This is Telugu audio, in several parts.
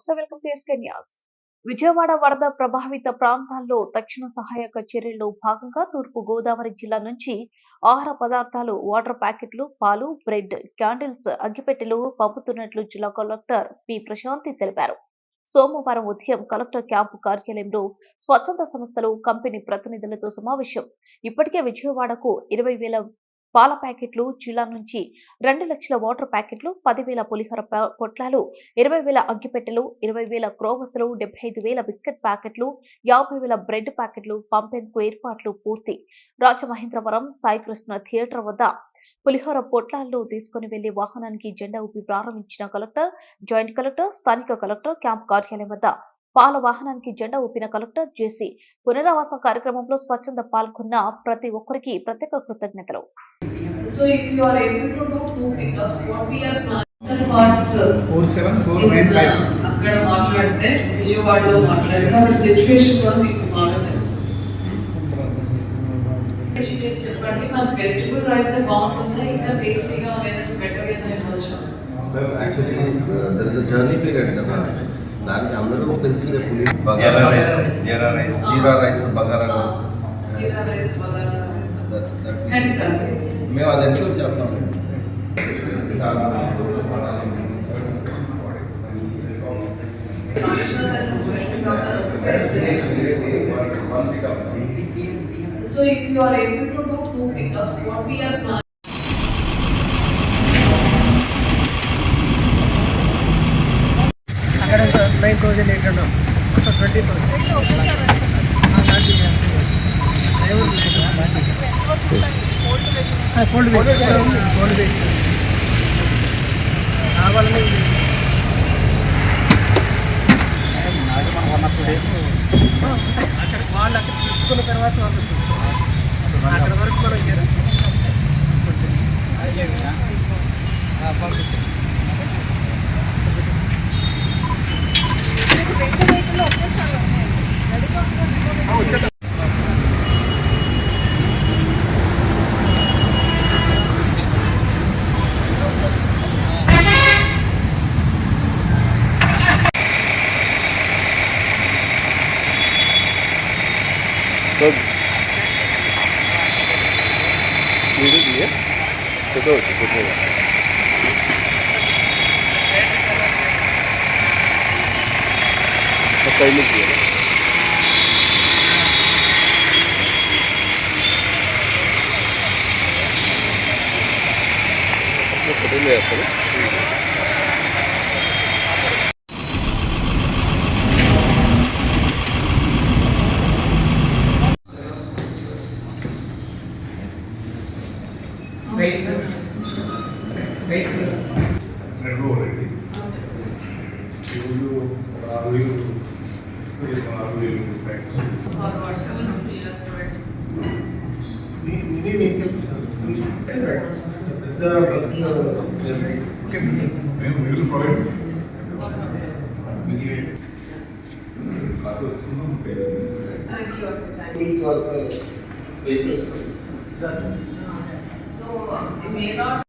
నమస్తే welcome to SK news. Vijayawada వరద ప్రభావిత ప్రాంతాల్లో తక్షణ సహాయక చర్యల్లో భాగంగా తూర్పు గోదావరి జిల్లా నుంచి ఆహార పదార్థాలు వాటర్ ప్యాకెట్లు పాలు బ్రెడ్ క్యాండిల్స్ అగ్గిపెట్టెలు పంపుతున్నట్లు జిల్లా కలెక్టర్ పి. ప్రశాంతి తెలిపారు. సోమవారం ఉదయం కలెక్టర్ క్యాంపు కార్యాలయంలో స్వచ్ఛంద సంస్థలు కంపెనీ ప్రతినిధులతో సమావేశం. ఇప్పటికే విజయవాడకు ఇరవై వేల పాల ప్యాకెట్లు జిల్లా నుంచి రెండు లక్షల వాటర్ ప్యాకెట్లు పదివేల పులిహోర పొట్లాలు ఇరవై వేల అగ్గిపెట్టెలు ఇరవై వేల క్రోవతులు డెబ్బై ఐదు వేల బిస్కెట్ ప్యాకెట్లు యాభై వేల బ్రెడ్ ప్యాకెట్లు పంపేందుకు ఏర్పాట్లు పూర్తి. రాజమహేంద్రవరం సాయికృష్ణ థియేటర్ వద్ద పులిహోర పొట్లాల్లో తీసుకుని వెళ్ళి వాహనానికి జెండా ఊపి ప్రారంభించిన కలెక్టర్ జాయింట్ కలెక్టర్ స్థానిక కలెక్టర్ క్యాంప్ కార్యాలయం వద్ద పాల వాహనానికి జెండా ఊపిన కలెక్టర్ జేసీ పునరావాస కార్యక్రమంలో స్వచ్ఛంద పాల్గొన్న ప్రతి ఒక్కరికి ప్రత్యేక కృతజ్ఞతలు. So if you are able to do two pickups, what we are planning parts four seven four nine five అక్కడ మాట్లాడితే విజయవాడలో మాట్లాడితే అక్కడ సిచ్యువేషన్ కూడా మీకు బాగా తెలుసు చెప్పండి మన వెజిటబుల్ రైస్ బాగుంటుందా? ఇంకా టేస్టీగా ఏదైనా బెటర్ ఏదైనా ఇవ్వచ్చు? Actually there is a journey period కదా దానికి అందరూ తెలిసిందే పులి jeera rice jeera rice jeera rice bagara rice jeera rice bagara rice That- that we- and curry మేము అది ఎన్షూర్ చేస్తాం So if you are able to do two pickups, what we are planning Nine thousand eight hundred మొత్తం twenty thousand cold cold beach కావాలని అక్కడ వాళ్ళు అక్కడ తీసుకున్న తర్వాత వాళ్ళు అక్కడ వరకు మనం పంపిస్తాం Tabii. Yürü diye. Kötü olacak, kötü olacak. Kafayımız diyelim. Ne yapalım? Raise them. నెల్లూరండి ఈరోజు ఆరు వేలు ఆరు వేలు packets Or vegetables we are providing. Mini vehicles పెద్ద బస్సులో నేను మిగిలిన ప్రాడక్ట్ కాదు వస్తున్నాం Thank you, thank you. Police వాళ్ళ vehicles So, it may not.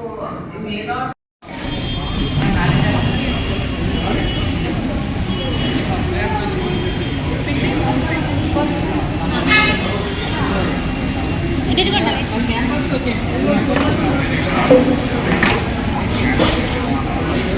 So you may not. Did you